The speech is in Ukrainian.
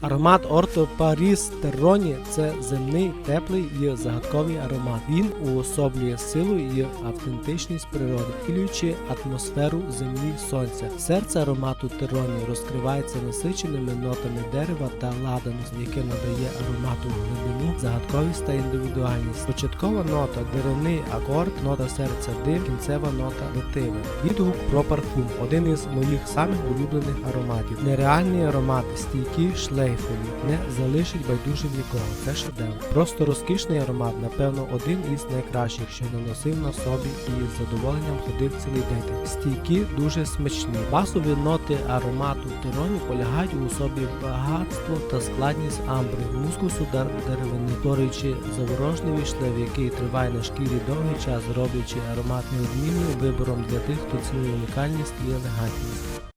Аромат Орто Паріс Терроні це земний, теплий і загадковий аромат. Він уособлює силу і автентичність природи, втілюючи атмосферу землі сонця. Серце аромату Терроні розкривається насиченими нотами дерева та ладану, яке надає аромату глибину, загадковість та індивідуальність. Початкова нота дерений акорд, нота серця дим, кінцева нота мотиви. Відгук про парфум один із моїх самих улюблених ароматів. Нереальні аромати, стійкі, шлейфові, не залишить байдужим нікого. Це шедевр. Просто розкішний аромат, напевно, один із найкращих, що наносив на собі і з задоволенням ходив цілий день. Стійкі, дуже смачні. Басові ноти аромату Тироні полягають у собі багатство та складність амбри, мускусу деревини, створюючи заворожливий шлейф, який триває на шкірі довгий час, роблячи аромат неодмінним вибором для тих, хто цінує унікальність і елегантність.